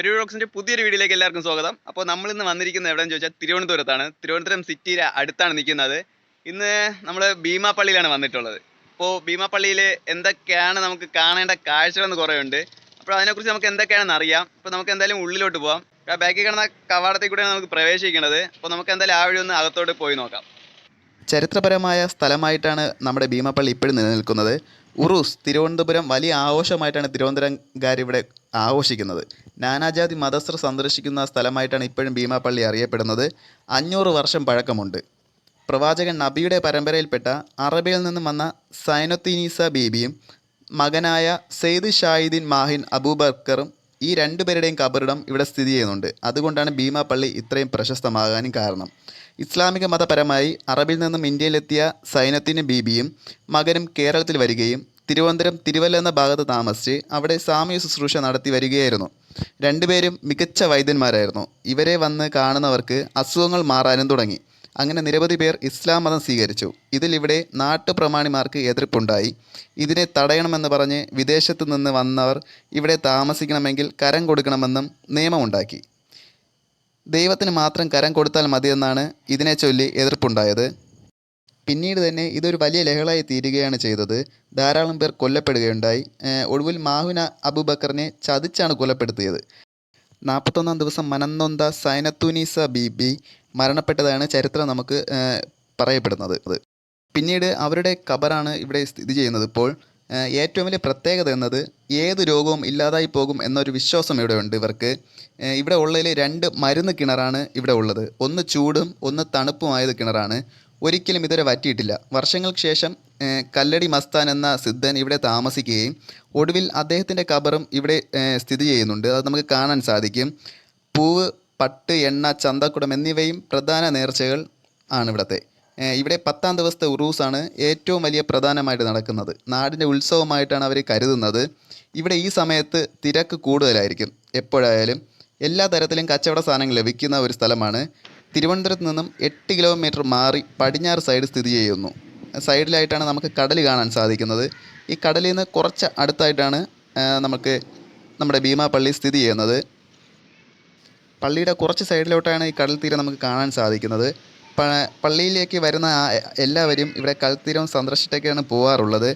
പെരുവി വ്ളോഗ്സിന്റെ പുതിയൊരു വീഡിയോയിലേക്ക് എല്ലാവർക്കും സ്വാഗതം. അപ്പോൾ നമ്മൾ ഇന്ന് വന്നിരിക്കുന്നത് എവിടെയെന്ന് ചോദിച്ചാൽ തിരുവനന്തപുരത്താണ്. തിരുവനന്തപുരം സിറ്റി അടുത്താണ് നിൽക്കുന്നത്. ഇന്ന് നമ്മൾ ഭീമാപ്പള്ളിയിലാണ് വന്നിട്ടുള്ളത്. അപ്പോൾ ഭീമാപ്പള്ളിയിൽ എന്തൊക്കെയാണ് നമുക്ക് കാണേണ്ട കാഴ്ചകളെന്ന് കുറേയുണ്ട് അപ്പോൾ അതിനെക്കുറിച്ച് നമുക്ക് എന്തൊക്കെയാണെന്ന് അറിയാം. അപ്പോൾ നമുക്ക് എന്തായാലും ഉള്ളിലോട്ട് പോകാം ബാക്കിൽ കിടന്ന കവാടത്തിൽ കൂടെയാണ് നമുക്ക് പ്രവേശിക്കുന്നത്. അപ്പോൾ നമുക്ക് എന്തായാലും ആ വഴി ഒന്ന് അകത്തോട്ട് പോയി നോക്കാം. ചരിത്രപരമായ സ്ഥലമായിട്ടാണ് നമ്മുടെ ഭീമപ്പള്ളി ഇപ്പോഴും നിലനിൽക്കുന്നത്. ഉറൂസ് തിരുവനന്തപുരം വലിയ ആഘോഷമായിട്ടാണ് തിരുവനന്തപുരംകാർ ഇവിടെ ആഘോഷിക്കുന്നത്. നാനാജാതി മതസ്ഥർ സന്ദർശിക്കുന്ന സ്ഥലമായിട്ടാണ് ഇപ്പോഴും ഭീമാപ്പള്ളി അറിയപ്പെടുന്നത്. അഞ്ഞൂറ് വർഷം പഴക്കമുണ്ട്. പ്രവാചകൻ നബിയുടെ പരമ്പരയിൽപ്പെട്ട അറബിയിൽ നിന്നും വന്ന സൈനൊത്തിനീസ ബീബിയും മകനായ സെയ്ദ് ഷാഹിദ്ദീൻ മാഹിൻ അബൂബക്കറും ഈ രണ്ടുപേരുടെയും കബറിടം ഇവിടെ സ്ഥിതി ചെയ്യുന്നുണ്ട്. അതുകൊണ്ടാണ് ഭീമാപ്പള്ളി ഇത്രയും പ്രശസ്തമാകാനും കാരണം. ഇസ്ലാമിക മതപരമായി അറബിൽ നിന്നും ഇന്ത്യയിലെത്തിയ സൈനത്തിന് ബീബിയും മകനും കേരളത്തിൽ വരികയും തിരുവനന്തപുരം തിരുവല്ല എന്ന ഭാഗത്ത് താമസിച്ച് അവിടെ സാമൂഹ്യ ശുശ്രൂഷ നടത്തി വരികയായിരുന്നു. രണ്ടുപേരും മികച്ച വൈദ്യന്മാരായിരുന്നു. ഇവരെ വന്ന് കാണുന്നവർക്ക് അസുഖങ്ങൾ മാറാനും തുടങ്ങി. അങ്ങനെ നിരവധി പേർ ഇസ്ലാം മതം സ്വീകരിച്ചു. ഇതിൽ ഇവിടെ നാട്ടുപ്രമാണിമാർക്ക് എതിർപ്പുണ്ടായി. ഇതിനെ തടയണമെന്ന് പറഞ്ഞ് വിദേശത്തു നിന്ന് വന്നവർ ഇവിടെ താമസിക്കണമെങ്കിൽ കരം കൊടുക്കണമെന്നും നിയമമുണ്ടാക്കി. ദൈവത്തിന് മാത്രം കരം കൊടുത്താൽ മതിയെന്നാണ് ഇതിനെ ചൊല്ലി എതിർപ്പുണ്ടായത്. പിന്നീട് തന്നെ ഇതൊരു വലിയ ലഹളയായി തീരുകയാണ് ചെയ്തത്. ധാരാളം പേർ കൊല്ലപ്പെടുകയുണ്ടായി. ഒടുവിൽ മാഹുന അബുബക്കറിനെ ചതിച്ചാണ് കൊലപ്പെടുത്തിയത്. നാൽപ്പത്തൊന്നാം ദിവസം മനന്നൊന്ത സൈനത്തുനീസ ബീബി മരണപ്പെട്ടതാണ് ചരിത്രം നമുക്ക് പറയപ്പെടുന്നത്. പിന്നീട് അവരുടെ ഖബറാണ് ഇവിടെ സ്ഥിതി ചെയ്യുന്നത്. ഇപ്പോൾ ഏറ്റവും വലിയ പ്രത്യേകത എന്നത് ഏത് രോഗവും ഇല്ലാതായി പോകും എന്നൊരു വിശ്വാസം ഇവിടെ ഉണ്ട് ഇവർക്ക്. ഇവിടെ ഉള്ളതിൽ രണ്ട് മരുന്ന് കിണറാണ് ഇവിടെ ഉള്ളത്. ഒന്ന് ചൂടും ഒന്ന് തണുപ്പുമായത് കിണറാണ്. ഒരിക്കലും ഇതുവരെ വറ്റിയിട്ടില്ല. വർഷങ്ങൾക്ക് ശേഷം കല്ലടി മസ്താൻ എന്ന സിദ്ധൻ ഇവിടെ താമസിക്കുകയും ഒടുവിൽ അദ്ദേഹത്തിന്റെ കബറും ഇവിടെ സ്ഥിതി ചെയ്യുന്നുണ്ട്. അത് നമുക്ക് കാണാൻ സാധിക്കും. പൂവ് പട്ട് എണ്ണ ചന്തക്കുടം എന്നിവയും പ്രധാന നേർച്ചകൾ ആണ് ഇവിടുത്തെ ഇവിടെ പത്താം ദിവസത്തെ ഉറൂസാണ് ഏറ്റവും വലിയ പ്രധാനമായിട്ട് നടക്കുന്നത്. നാടിന്റെ ഉത്സവമായിട്ടാണ് അവർ കരുതുന്നത്. ഇവിടെ ഈ സമയത്ത് തിരക്ക് കൂടുതലായിരിക്കും എപ്പോഴായാലും. എല്ലാ തരത്തിലും കച്ചവട സാധനങ്ങൾ ലഭിക്കുന്ന ഒരു സ്ഥലമാണ്. തിരുവനന്തപുരത്ത് നിന്നും എട്ട് കിലോമീറ്റർ മാറി പടിഞ്ഞാറ് സൈഡ് സ്ഥിതി ചെയ്യുന്നു. സൈഡിലായിട്ടാണ് നമുക്ക് കടൽ കാണാൻ സാധിക്കുന്നത്. ഈ കടലിൽ നിന്ന് കുറച്ച് അടുത്തായിട്ടാണ് നമുക്ക് നമ്മുടെ ഭീമാപ്പള്ളി സ്ഥിതി ചെയ്യുന്നത്. പള്ളിയുടെ കുറച്ച് സൈഡിലോട്ടാണ് ഈ കടൽ തീരം നമുക്ക് കാണാൻ സാധിക്കുന്നത്. പള്ളിയിലേക്ക് വരുന്ന എല്ലാവരും ഇവിടെ കടൽത്തീരം സന്ദർശിച്ചിട്ടൊക്കെയാണ് പോകാറുള്ളത്